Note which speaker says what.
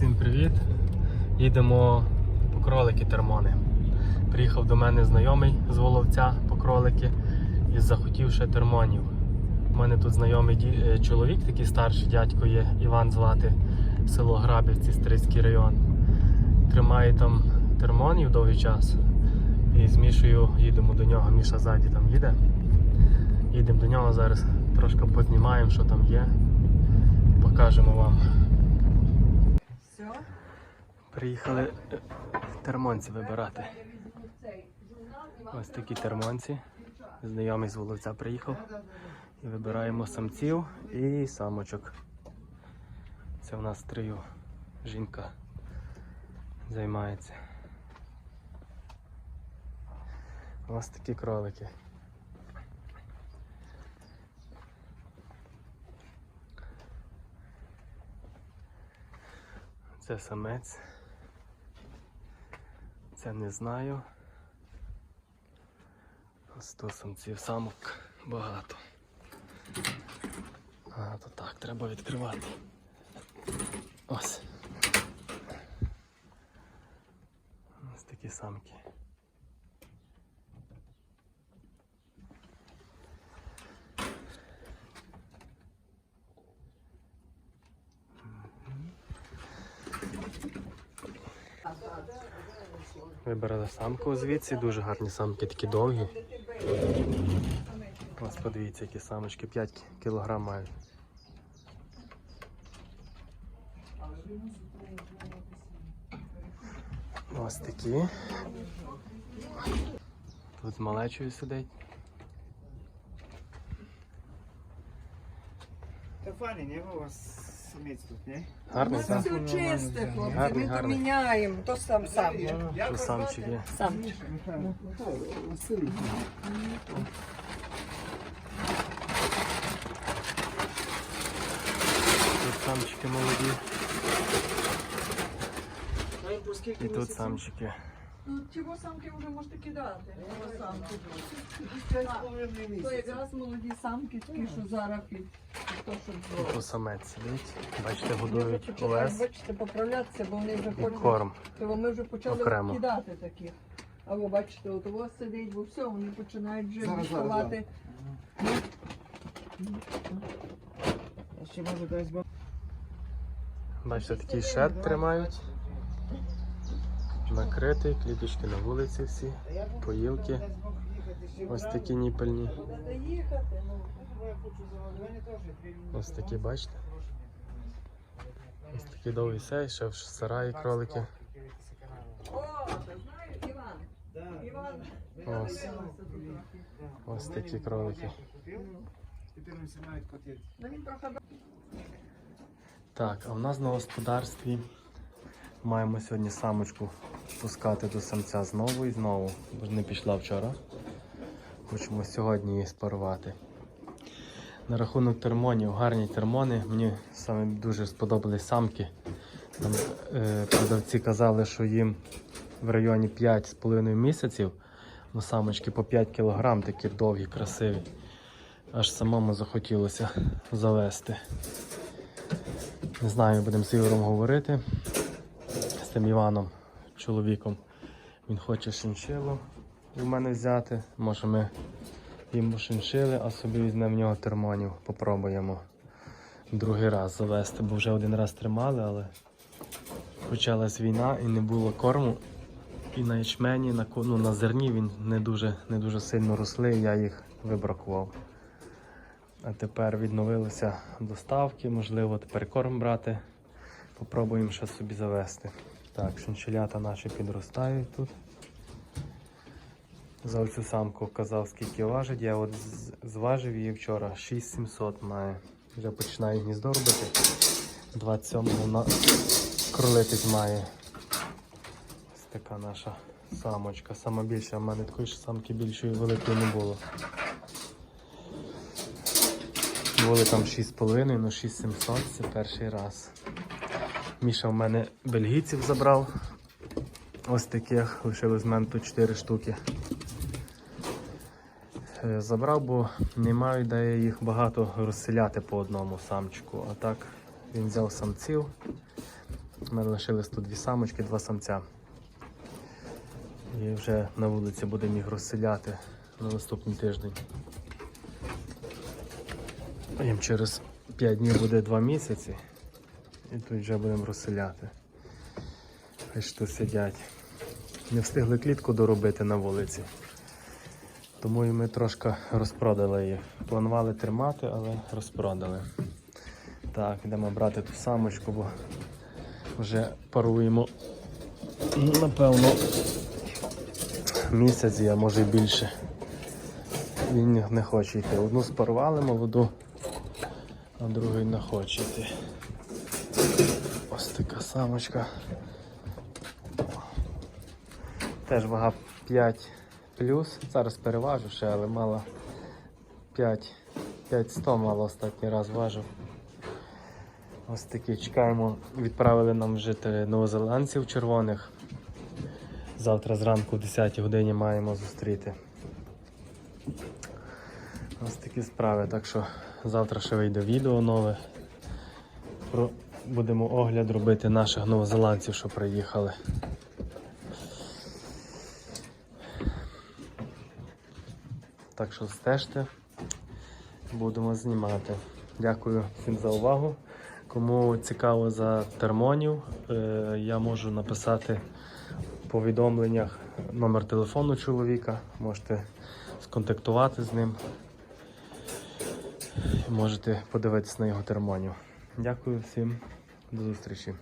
Speaker 1: Всім привіт! Їдемо по кролики термони. Приїхав до мене знайомий з Воловця по кролики і захотів ще термонів. У мене тут знайомий е, чоловік, такий старший дядько є, Іван звати, село Грабівці, Стрийський район. Тримає там термонів довгий час. І з Мішою їдемо до нього. Міша ззаді там їде. Їдемо до нього зараз, трошки познімаємо, що там є. Покажемо вам. Приїхали е, термонці вибирати. Ось такі термонці. Знайомий з Воловця приїхав. І вибираємо самців і самочок. Це в нас трию. Жінка займається. Ось такі кролики. Це самець. Це не знаю. Тут самців самок багато. А, то так, треба відкривати. Ось. Ось такі самки. Вибрали самку звідси, дуже гарні самки, такі довгі. Ось подивіться, які самочки 5 кг мають. Ось такі. Тут з малечою сидить.
Speaker 2: Та фані, не вас самець тут, не?
Speaker 3: У
Speaker 1: Гарний,
Speaker 3: нас
Speaker 1: так?
Speaker 3: все чисте, хлопці.
Speaker 1: Гарний,
Speaker 3: Ми то
Speaker 1: гарний.
Speaker 3: міняємо. То сам сам.
Speaker 1: Що самчик є.
Speaker 3: Сам.
Speaker 1: Тут самчики молоді. І тут самчики.
Speaker 3: Ну, чого самки вже можете кидати? Чого самки? То якраз молоді самки, такі, що зараз під то, що
Speaker 1: Тут самець сидить. Бачите,
Speaker 3: Вони вже
Speaker 1: годують
Speaker 3: починають,
Speaker 1: овес
Speaker 3: бачите, поправлятися, бо вони вже
Speaker 1: і
Speaker 3: хочуть.
Speaker 1: корм.
Speaker 3: То ми вже почали
Speaker 1: Окремо.
Speaker 3: кидати таких. А ви бачите, от у вас сидить, бо все, вони починають вже
Speaker 2: Зараз, зараз,
Speaker 3: відставати.
Speaker 2: Ще може десь.
Speaker 1: Бачите, такий шед тримають. Накритий, кліточки на вулиці всі, поїлки. Ось такі ніпельні. Ось такі, бачите? Ось такі довгі сей, ще в сараї кролики. Ось. Ось такі кролики. Так, а в нас на господарстві маємо сьогодні самочку пускати до самця знову і знову. Бо не пішла вчора. Хочемо сьогодні її спарувати. На рахунок термонів, гарні термони. Мені саме дуже сподобались самки. Там, е, продавці казали, що їм в районі 5,5 місяців. Ну, самочки по 5 кг, такі довгі, красиві. Аж самому захотілося завести. Не знаю, будемо з Ігорем говорити. З тим Іваном, чоловіком. Він хоче шиншилу у мене взяти. Може ми йому шиншили, а собі візьмемо в нього термонів. Попробуємо другий раз завести, бо вже один раз тримали, але почалась війна і не було корму. І на ячмені, на, ну, на зерні він не дуже, не дуже сильно росли, я їх вибракував. А тепер відновилися доставки, можливо, тепер корм брати. Попробуємо ще собі завести. Так, шинчелята наші підростають тут. За оцю самку казав, скільки важить. Я от зважив її вчора. 6700 має. Вже починає гніздо робити. 27-го на... кролитись має. Ось така наша самочка. Сама більша, в мене такої ж самки більшої великої не було. Були там 6,5, ну 6700 це перший раз. Міша в мене бельгійців забрав. Ось таких, лишилось в мене тут 4 штуки. Е, Забрав, бо не маю де їх багато розселяти по одному самчику. А так він взяв самців У мене лишились тут дві самочки, два самця. І вже на вулиці будемо їх розселяти на наступний тиждень. Їм через 5 днів буде 2 місяці. І тут вже будемо розселяти. Хай ж тут сидять. Не встигли клітку доробити на вулиці. Тому і ми трошки розпродали їх. Планували тримати, але розпродали. Так, йдемо брати ту самочку, бо вже паруємо, напевно, місяць, а може більше. Він не хоче йти. Одну спарували молоду, а другий не хоче йти. Ось така самочка. Теж вага 5 плюс. Зараз переважу ще, але мала 5, 5100 мало останній раз важив. Ось такі чекаємо. Відправили нам жити новозеландців червоних. Завтра зранку о 10 годині маємо зустріти. Ось такі справи. Так що завтра ще вийде відео нове. Про... Будемо огляд робити наших новозеландців, що приїхали. Так що стежте, будемо знімати. Дякую всім за увагу. Кому цікаво за термонів, е, я можу написати в повідомленнях номер телефону чоловіка. Можете сконтактувати з ним. Можете подивитися на його термонів. Дякую всім, до зустрічі.